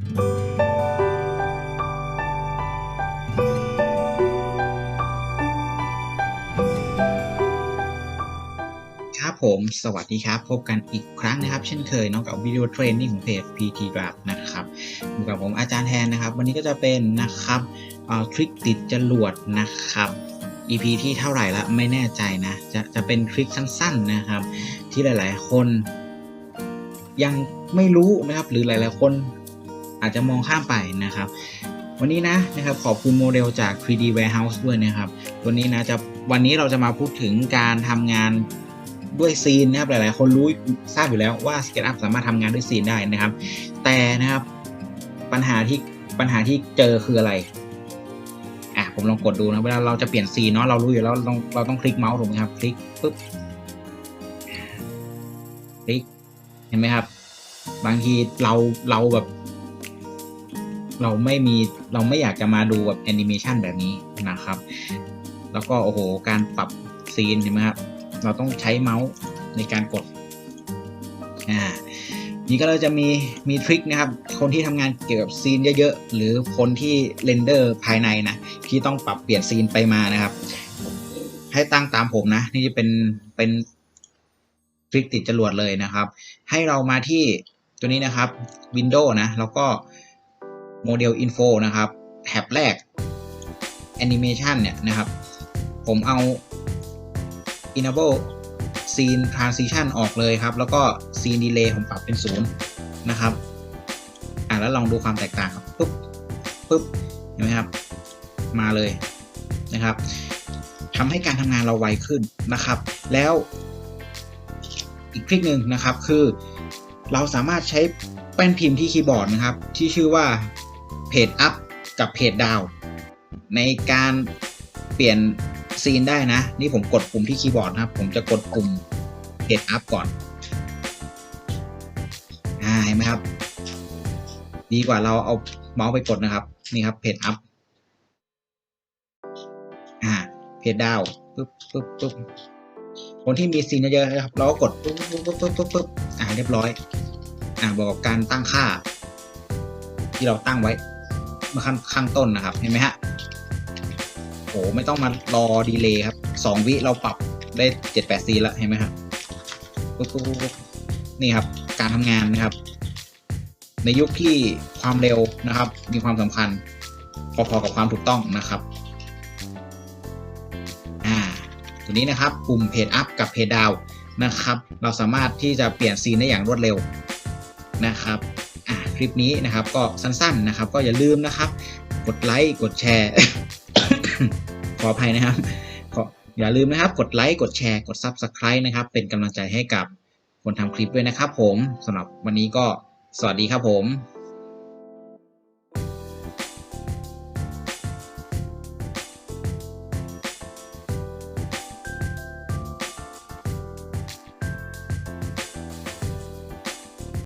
ครับผม สวัสดีครับ พบกันอีกครั้งนะครับ เช่นเคยน้องกับวิดีโอเทรนนิ่งของเพจ PT Grab นะครับอยู่กับผมอาจารย์แทนนะครับ วันนี้ก็จะเป็นนะครับทริคติดจรวดนะครับ EP ที่เท่าไหร่ละไม่แน่ใจนะ จะจะเป็นทริคสั้นๆนะครับ ที่หลายๆ คนยังไม่รู้นะครับ หรือหลายๆ คน อาจจะมองข้ามไปนะครับ วันนี้นะนะครับขอบคุณโมเดลจาก 3D Warehouse ด้วยนะครับ ตัวนี้นะจะวันนี้เราจะมาพูดถึงการทำงานด้วยซีนนะครับหลาย ๆ คนรู้ทราบอยู่แล้วว่า SketchUp สามารถทำงานด้วยซีนได้นะครับ แต่นะครับปัญหาที่ปัญหาที่เจอคืออะไรอะผมลองกดดูนะเวลาเราจะเปลี่ยนซีนเนาะเรารู้อยู่แล้วเราต้องเราต้องคลิกเมาส์ถูกไหมครับคลิกปุ๊บคลิกเห็นไหมครับ บางทีเราเราแบบ เราไม่มีเราไม่อยากจะมาดูแบบแอนิเมชันแบบนี้นะครับ แล้วก็โอ้โหการปรับซีนเห็นไหมครับเราต้องใช้เมาส์ในการกดอ่านี่ก็เราจะมีมีทริคนะครับ คนที่ทำงานเกี่ยวกับซีนเยอะๆ หรือคนที่เรนเดอร์ภายในนะ ที่ต้องปรับเปลี่ยนซีนไปมานะครับ ให้ตั้งตามผมนะ นี่จะเป็นเป็นทริคติดจรวดเลยนะครับ ให้เรามาที่ตัวนี้นะครับ Windows นะ แล้วก็ โมเดล Info นะครับ แท็บแรก Animation เนี่ยนะครับ ผมเอา enable scene transition ออกเลยครับ แล้วก็ scene delay ผมปรับเป็นศูนย์นะครับ อ่าแล้วลองดูความแตกต่างครับปุ๊บปุ๊บเห็นไหมครับ มาเลยนะครับทำให้การทำงานเราไวขึ้นนะครับ แล้วอีกคลิกหนึ่งนะครับคือเราสามารถใช้แป้นพิมพ์ที่คีย์บอร์ดนะครับ ที่ชื่อว่า เพจ up กับเพจ down ในการเปลี่ยนซีนได้นะ นี่ผมกดปุ่มที่คีย์บอร์ดนะครับ ผมจะกดปุ่มเพจ up ก่อนอ่าเห็นไหมครับ ดีกว่าเราเอาเมาส์ไปกดนะครับ นี่ครับเพจอ่าเพจ down ปึ๊บปึ๊บปึ๊บคนที่มีซีนเยอะๆนะครับ เราก็กดปึ๊บปึ๊บปึ๊บปึ๊บปึ๊บปึ๊บอ่าเรียบร้อย อ่าบอกกับการตั้งค่า ที่เราตั้งไว้เมื่อข้างข้างต้นนะครับ เห็นไหมฮะโอ้ไม่ต้องมารอดีเลย์ครับสองวิเราปรับได้เจ็ดแปดซีแล้วเห็นไหมครับปุ๊บปุ๊บปุ๊บนี่ครับ การทำงานนะครับ ในยุคที่ความเร็วนะครับ มีความสำคัญ พอๆกับความถูกต้องนะครับอ่าตัวนี้นะครับปุ่มเพจอัพกับเพจดาวนะครับ เราสามารถที่จะเปลี่ยนซีนได้อย่างรวดเร็วนะครับ ลิปนี้นะครับ ก็สั้นๆนะครับ ก็อย่าลืมนะครับ กดไลค์กดแชร์ ขออภัยนะครับขออย่าลืมนะครับ กดไลค์กดแชร์กด Subscribe นะครับ เป็นกำลังใจให้กับคนทำคลิปด้วยนะครับผมสำหรับวันนี้ก็สวัสดีครับผม